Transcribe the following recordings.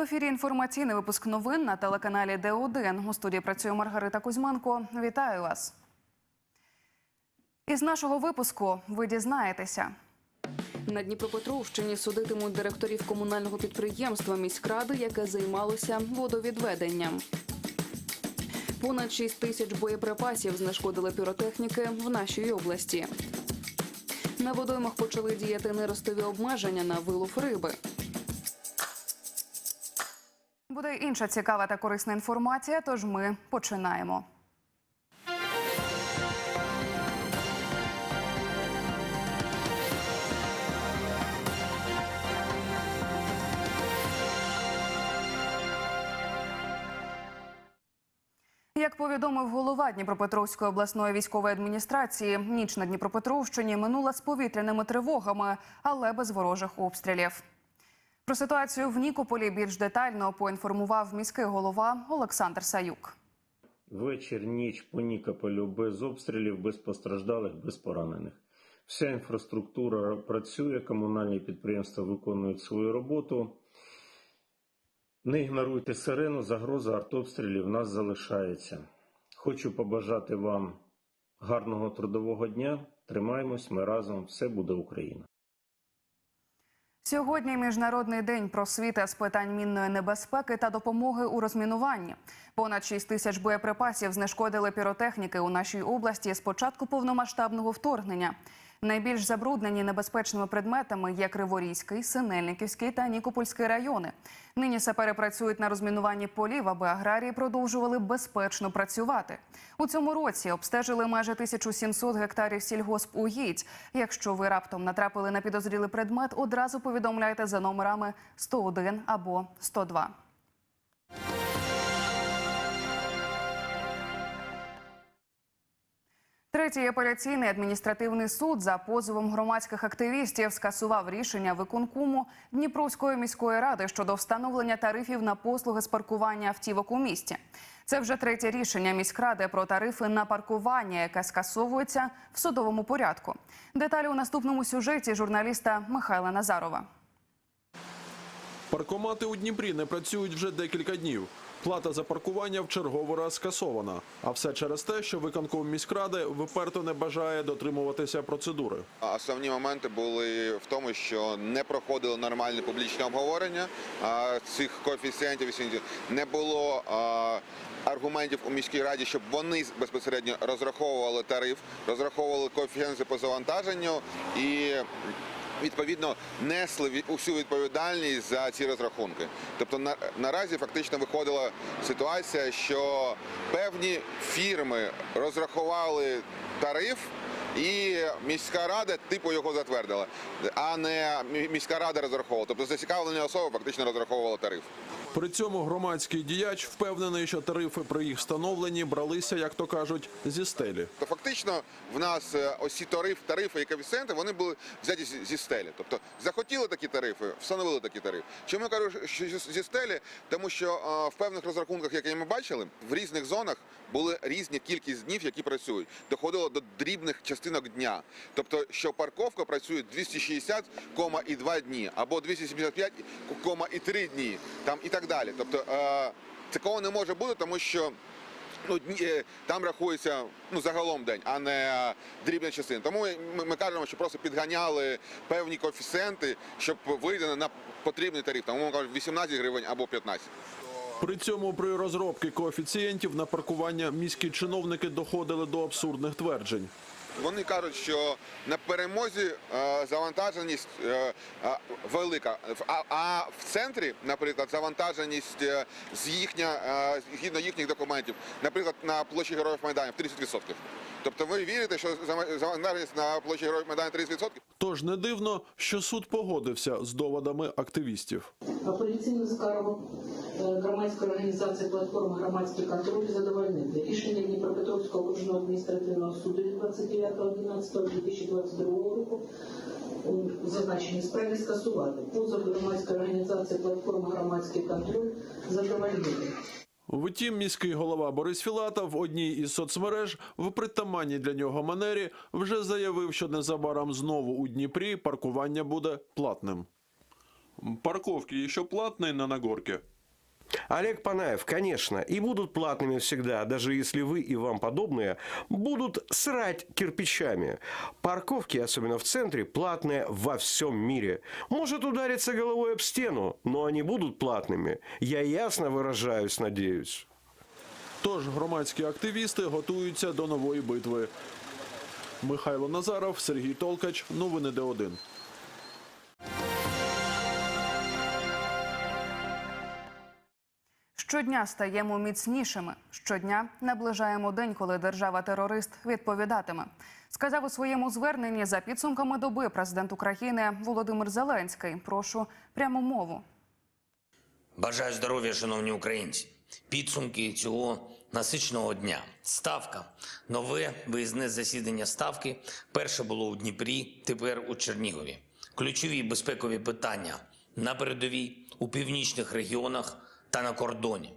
В ефірі інформаційний випуск новин на телеканалі Д1. У студії працює Маргарита Кузьменко. Вітаю вас. Із нашого випуску ви дізнаєтеся. На Дніпропетровщині судитимуть директорів комунального підприємства міськради, яке займалося водовідведенням. Понад 6 тисяч боєприпасів знешкодили піротехніки в нашій області. На водоймах почали діяти неростові обмеження на вилов риби. Буде інша цікава та корисна інформація, тож ми починаємо. Як повідомив голова Дніпропетровської обласної військової адміністрації, ніч на Дніпропетровщині минула з повітряними тривогами, але без ворожих обстрілів. Про ситуацію в Нікополі більш детально поінформував міський голова Олександр Саюк. Вечір, ніч по Нікополю без обстрілів, без постраждалих, без поранених. Вся інфраструктура працює, комунальні підприємства виконують свою роботу. Не ігноруйте сирену, загроза артобстрілів нас залишається. Хочу побажати вам гарного трудового дня. Тримаємось, ми разом, все буде Україна. Сьогодні міжнародний день просвіти з питань мінної небезпеки та допомоги у розмінуванні. Понад 6 тисяч боєприпасів знешкодили піротехніки у нашій області з початку повномасштабного вторгнення. Найбільш забруднені небезпечними предметами є Криворізький, Синельниківський та Нікопольський райони. Нині сапери працюють на розмінуванні полів, аби аграрії продовжували безпечно працювати. У цьому році обстежили майже 1700 гектарів сільгоспугідь. Якщо ви раптом натрапили на підозрілий предмет, одразу повідомляйте за номерами 101 або 102. Третій апеляційний адміністративний суд за позовом громадських активістів скасував рішення виконкому Дніпровської міської ради щодо встановлення тарифів на послуги з паркування автівок у місті. Це вже третє рішення міськради про тарифи на паркування, яке скасовується в судовому порядку. Деталі у наступному сюжеті журналіста Михайла Назарова. Паркомати у Дніпрі не працюють вже декілька днів. Плата за паркування в черговий раз скасована. А все через те, що виконком міськради виперто не бажає дотримуватися процедури. Основні моменти були в тому, що не проходило нормальне публічне обговорення цих коефіцієнтів. Не було аргументів у міській раді, щоб вони безпосередньо розраховували тариф, розраховували коефіцієнти по завантаженню і. Відповідно, несли усю відповідальність за ці розрахунки. Тобто на, наразі фактично виходила ситуація, що певні фірми розрахували тариф, і міська рада типу його затвердила, а не міська рада розраховувала. Тобто зацікавлені особи фактично розраховували тариф. При цьому громадський діяч впевнений, що тарифи при їх встановленні бралися, як то кажуть, зі стелі. Фактично в нас е, ось ці тариф, тарифи і коефіцієнти вони були взяті зі- стелі. Тобто захотіли такі тарифи, встановили такі тарифи. Чому я кажу, що зі- зі стелі? Тому що е, в певних розрахунках, які ми бачили, в різних зонах були різні кількість днів, які працюють. Доходило до дрібних частинок дня. Тобто, що парковка працює 260,2 дні або 275,3 дні, там і так далі. Тобто е, такого не може бути, тому що. Ну, дні, е, там рахується ну, загалом день, а не е, дрібна частина. Тому ми, ми кажемо, що просто підганяли певні коефіцієнти, щоб вийти на потрібний тариф. Тому ми кажемо 18 гривень або 15. При цьому при розробці коефіцієнтів на паркування міські чиновники доходили до абсурдних тверджень. Вони кажуть, що на перемозі е, завантаженість е, е, велика, а, а в центрі, наприклад, завантаженість з їхня, згідно їхніх документів, наприклад, на площі Героїв Майданів 30%. Тобто ви вірите, що зава- завантаженість на площі Героїв Майданів 30%? Тож не дивно, що суд погодився з доводами активістів. Апеляційним скаргом е, громадської організації платформа громадський контроль задовольнити рішення Дніпропетровського окружного адміністративного суду від 29.11.2022 року у зазначеній справі скасувати позов громадської організації платформа громадський контроль задовольнити. Втім, міський голова Борис Філатов в одній із соцмереж в притаманній для нього манері вже заявив, що незабаром знову у Дніпрі паркування буде платним. Парковки еще платные на Нагорке? Олег Панаев, конечно, и будут платными всегда, даже если вы и вам подобные будут срать кирпичами. Парковки, особенно в центре, платные во всем мире. Может удариться головой об стену, но они будут платными. Я ясно выражаюсь, надеюсь. Тож громадські активісти готуються до нової битви. Михайло Назаров, Сергій Толкач. Новини Д1. Щодня стаємо міцнішими. Щодня наближаємо день, коли держава-терорист відповідатиме. Сказав у своєму зверненні за підсумками доби президент України Володимир Зеленський. Прошу пряму мову. Бажаю здоров'я, шановні українці. Підсумки цього насиченого дня. Ставка. Нове виїзне засідання ставки. Перше було у Дніпрі, тепер у Чернігові. Ключові безпекові питання на передовій, у північних регіонах та на кордоні.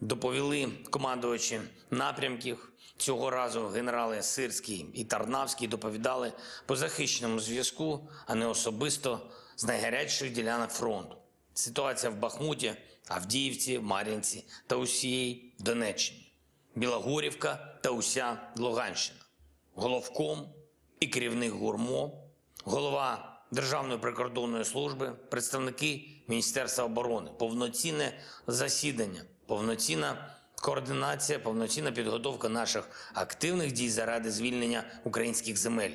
Доповіли командувачі напрямків. Цього разу генерали Сирський і Тарнавський доповідали по захищеному зв'язку, а не особисто з найгарячіших ділянок фронту. Ситуація в Бахмуті, Авдіївці, Мар'їнці та усієї Донеччині, Білогорівка та уся Луганщина, головком і керівник гурмо, голова Державної прикордонної служби, представники Міністерства оборони, повноцінне засідання, повноцінна координація, повноцінна підготовка наших активних дій заради звільнення українських земель.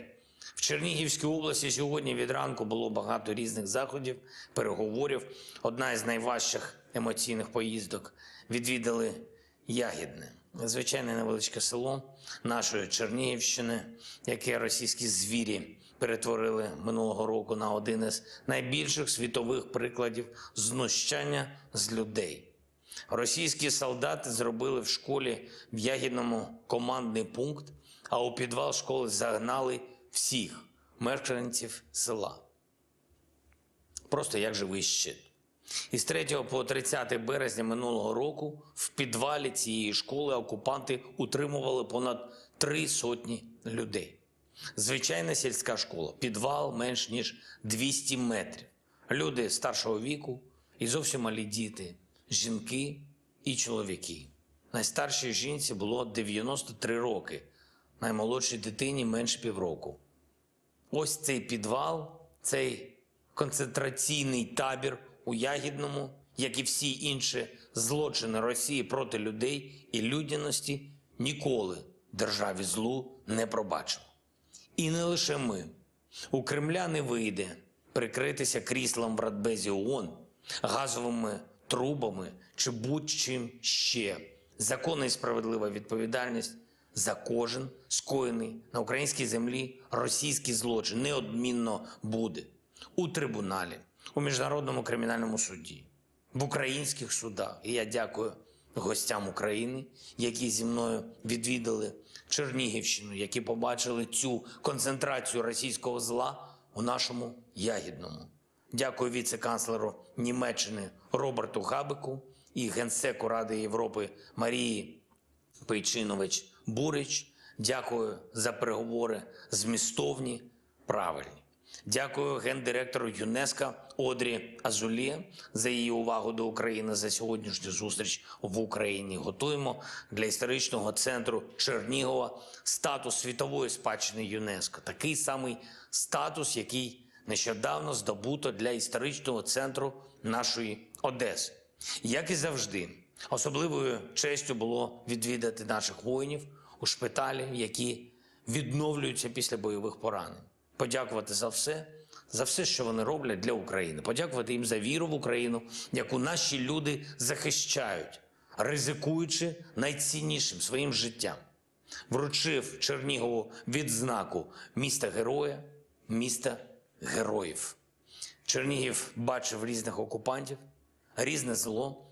В Чернігівській області сьогодні від ранку було багато різних заходів, переговорів. Одна із найважчих емоційних поїздок відвідали Ягідне, звичайне невеличке село нашої Чернігівщини, яке російські звірі перетворили минулого року на один із найбільших світових прикладів знущання з людей. Російські солдати зробили в школі в Ягідному командний пункт, а у підвал школи загнали всіх мешканців села. Просто як живий щит. Із 3 по 30 березня минулого року в підвалі цієї школи окупанти утримували понад три сотні людей. Звичайна сільська школа, підвал менш ніж 200 метрів. Люди старшого віку і зовсім малі діти, жінки і чоловіки. Найстаршій жінці було 93 роки, наймолодшій дитині менше півроку. Ось цей підвал, цей концентраційний табір у Ягідному, як і всі інші злочини Росії проти людей і людяності, ніколи державі злу не пробачив. І не лише ми. У Кремля не вийде прикритися кріслом в Радбезі ООН, газовими трубами чи будь-чим ще. Законна і справедлива відповідальність за кожен скоєний на українській землі російський злочин неодмінно буде у трибуналі, у міжнародному кримінальному суді, в українських судах. І я дякую гостям України, які зі мною відвідали Чернігівщину, які побачили цю концентрацію російського зла у нашому ягідному. Дякую віце-канцлеру Німеччини Роберту Габику і генсеку Ради Європи Марії Пейчинович Бурич. Дякую за переговори змістовні, правильні. Дякую гендиректору ЮНЕСКО Одрі Азулє за її увагу до України за сьогоднішню зустріч в Україні. Готуємо для історичного центру Чернігова статус світової спадщини ЮНЕСКО. Такий самий статус, який нещодавно здобуто для історичного центру нашої Одеси. Як і завжди, особливою честю було відвідати наших воїнів у шпиталі, які відновлюються після бойових поранень. Подякувати за все, за все, що вони роблять для України. Подякувати їм за віру в Україну, яку наші люди захищають, ризикуючи найціннішим своїм життям. Вручив Чернігову відзнаку міста героя, міста героїв. Чернігів бачив різних окупантів, різне зло,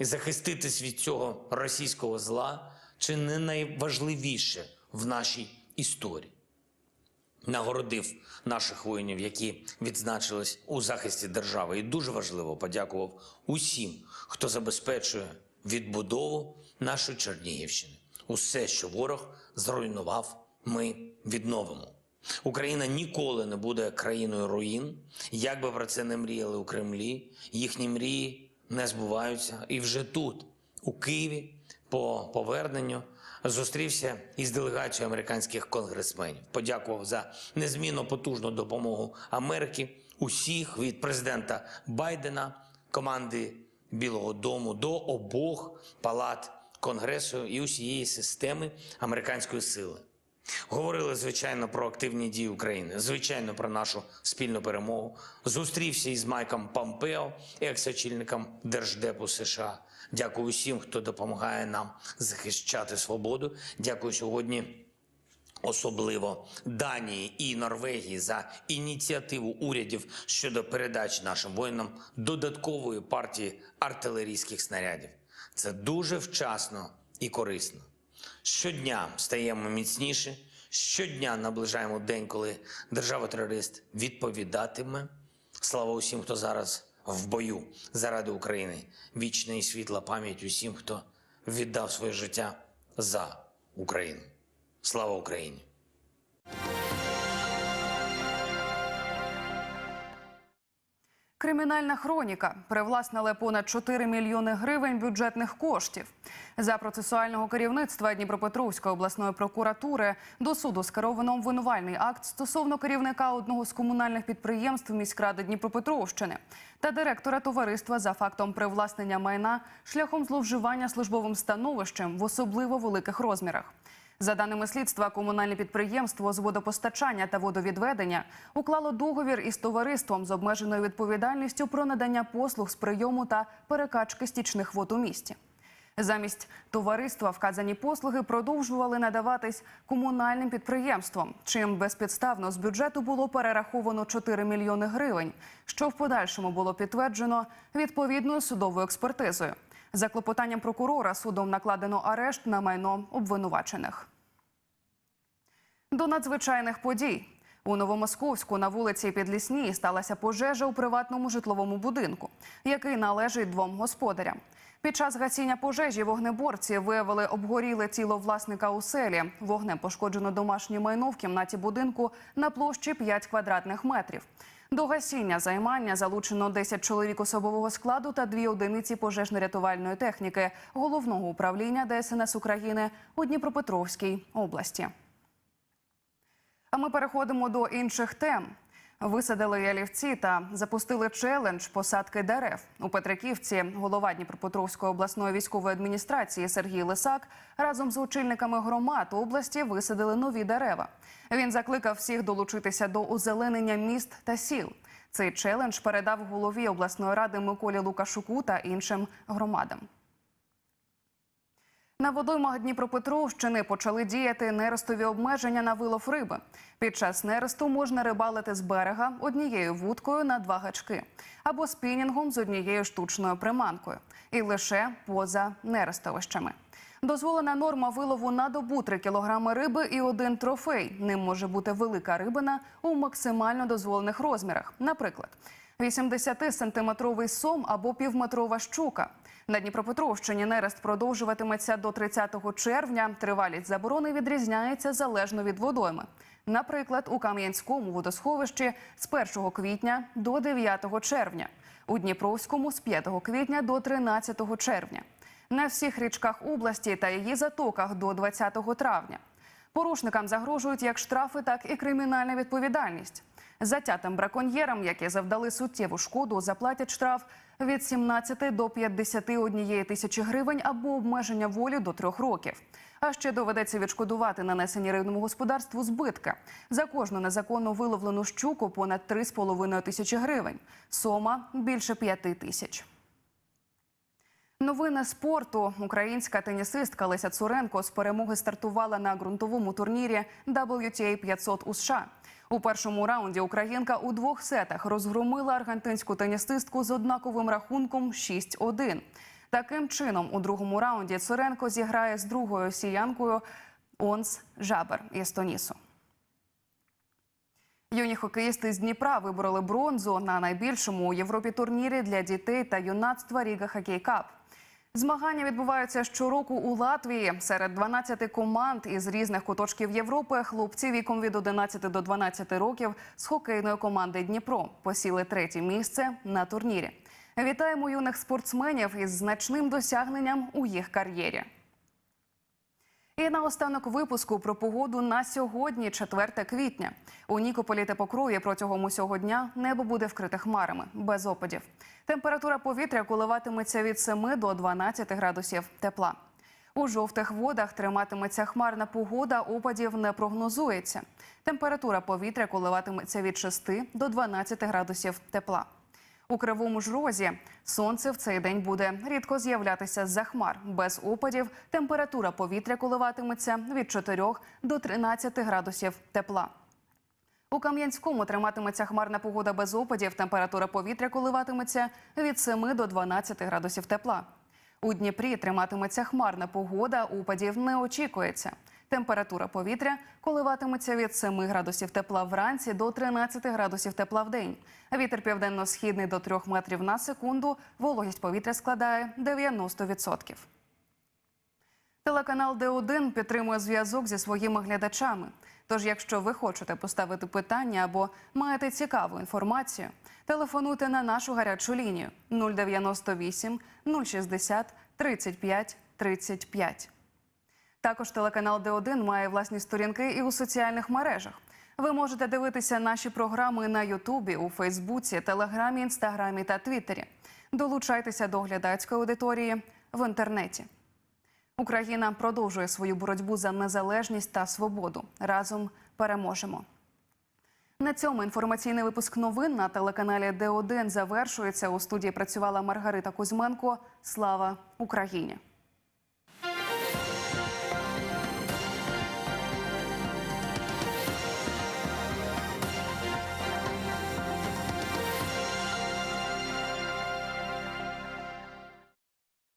і захиститись від цього російського зла чи не найважливіше в нашій історії. Нагородив наших воїнів, які відзначились у захисті держави, і дуже важливо подякував усім, хто забезпечує відбудову нашої Чернігівщини. Усе, що ворог зруйнував, ми відновимо. Україна ніколи не буде країною руїн. Як би про це не мріяли у Кремлі, їхні мрії не збуваються. І вже тут, у Києві, по поверненню зустрівся із делегацією американських конгресменів. Подякував за незмінно потужну допомогу Америки усіх від президента Байдена, команди Білого Дому до обох палат Конгресу і усієї системи американської сили. Говорили, звичайно, про активні дії України, звичайно, про нашу спільну перемогу. Зустрівся із Майком Помпео, екс-очільником Держдепу США. Дякую всім, хто допомагає нам захищати свободу. Дякую сьогодні особливо Данії і Норвегії за ініціативу урядів щодо передачі нашим воїнам додаткової партії артилерійських снарядів. Це дуже вчасно і корисно. Щодня стаємо міцніше, щодня наближаємо день, коли держава-терорист відповідатиме. Слава усім, хто зараз в бою заради України. Вічна і світла пам'ять усім, хто віддав своє життя за Україну. Слава Україні! Кримінальна хроніка привласнили понад 4 мільйони гривень бюджетних коштів. За процесуального керівництва Дніпропетровської обласної прокуратури до суду скеровано обвинувальний акт стосовно керівника одного з комунальних підприємств міськради Дніпропетровщини та директора товариства за фактом привласнення майна шляхом зловживання службовим становищем в особливо великих розмірах. За даними слідства, комунальне підприємство з водопостачання та водовідведення уклало договір із товариством з обмеженою відповідальністю про надання послуг з прийому та перекачки стічних вод у місті. Замість товариства вказані послуги продовжували надаватись комунальним підприємством, чим безпідставно з бюджету було перераховано 4 мільйони гривень, що в подальшому було підтверджено відповідною судовою експертизою. За клопотанням прокурора судом накладено арешт на майно обвинувачених. До надзвичайних подій. У Новомосковську на вулиці Підлісній сталася пожежа у приватному житловому будинку, який належить двом господарям. Під час гасіння пожежі вогнеборці виявили обгоріле тіло власника оселі. Вогнем пошкоджено домашнє майно в кімнаті будинку на площі 5 квадратних метрів. До гасіння займання залучено 10 чоловік особового складу та дві одиниці пожежно-рятувальної техніки головного управління ДСНС України у Дніпропетровській області. А ми переходимо до інших тем. Висадили ялівці та запустили челендж посадки дерев у Петриківці. Голова Дніпропетровської обласної військової адміністрації Сергій Лисак разом з очільниками громад області висадили нові дерева. Він закликав всіх долучитися до озеленення міст та сіл. Цей челендж передав голові обласної ради Миколі Лукашуку та іншим громадам. На водоймах Дніпропетровщини почали діяти нерестові обмеження на вилов риби. Під час нересту можна рибалити з берега однією вудкою на два гачки або спінінгом з однією штучною приманкою, і лише поза нерестовищами. Дозволена норма вилову на добу 3 кілограми риби і один трофей. Ним може бути велика рибина у максимально дозволених розмірах. Наприклад, 80-сантиметровий сом або півметрова щука. На Дніпропетровщині нерест продовжуватиметься до 30 червня. Тривалість заборони відрізняється залежно від водойми. Наприклад, у Кам'янському водосховищі з 1 квітня до 9 червня, у Дніпровському з 5 квітня до 13 червня. На всіх річках області та її затоках до 20 травня. Порушникам загрожують як штрафи, так і кримінальна відповідальність. Затятим браконьєрам, які завдали суттєву шкоду, заплатять штраф від 17 до 51 тисячі гривень або обмеження волі до трьох років. А ще доведеться відшкодувати нанесені рибному господарству збитки за кожну незаконно виловлену щуку понад 3,5 тисячі гривень. Сома більше 5 тисяч. Новини спорту. Українська тенісистка Леся Цуренко з перемоги стартувала на ґрунтовому турнірі WTA 500 у США. У першому раунді українка у двох сетах розгромила аргентинську тенісистку з однаковим рахунком 6-1. Таким чином, у другому раунді Цуренко зіграє з другою сіянкою Онс Жабер із. Юні хокеїсти з Дніпра вибороли бронзу на найбільшому у Європі турнірі для дітей та юнацтва Ріга Хокей Кап. Змагання відбуваються щороку у Латвії серед 12 команд із різних куточків Європи. Хлопці віком від 11 до 12 років з хокейної команди Дніпро посіли третє місце на турнірі. Вітаємо юних спортсменів із значним досягненням у їх кар'єрі. І наостанок випуску про погоду на сьогодні, 4 квітня. У Нікополі та Покрові протягом усього дня небо буде вкрите хмарами, без опадів. Температура повітря коливатиметься від 7 до 12 градусів тепла. У жовтих водах триматиметься хмарна погода, опадів не прогнозується. Температура повітря коливатиметься від 6 до 12 градусів тепла. У кривому ж розі сонце в цей день буде рідко з'являтися з-за хмар. Без опадів температура повітря коливатиметься від 4 до 13 градусів тепла. У Кам'янському триматиметься хмарна погода без опадів. Температура повітря коливатиметься від 7 до 12 градусів тепла. У Дніпрі триматиметься хмарна погода, опадів не очікується. Температура повітря коливатиметься від 7 градусів тепла вранці до 13 градусів тепла в день. Вітер південно-східний до 3 метрів на секунду. Вологість повітря складає 90%. Телеканал Д1 підтримує зв'язок зі своїми глядачами. Тож, якщо ви хочете поставити питання або маєте цікаву інформацію, телефонуйте на нашу гарячу лінію 098 060 35 35. Також телеканал Д1 має власні сторінки і у соціальних мережах. Ви можете дивитися наші програми на Ютубі, у Фейсбуці, Телеграмі, Інстаграмі та Твіттері. Долучайтеся до глядацької аудиторії в інтернеті. Україна продовжує свою боротьбу за незалежність та свободу. Разом переможемо. На цьому інформаційний випуск новин на телеканалі Д1 завершується. У студії працювала Маргарита Кузьменко. Слава Україні!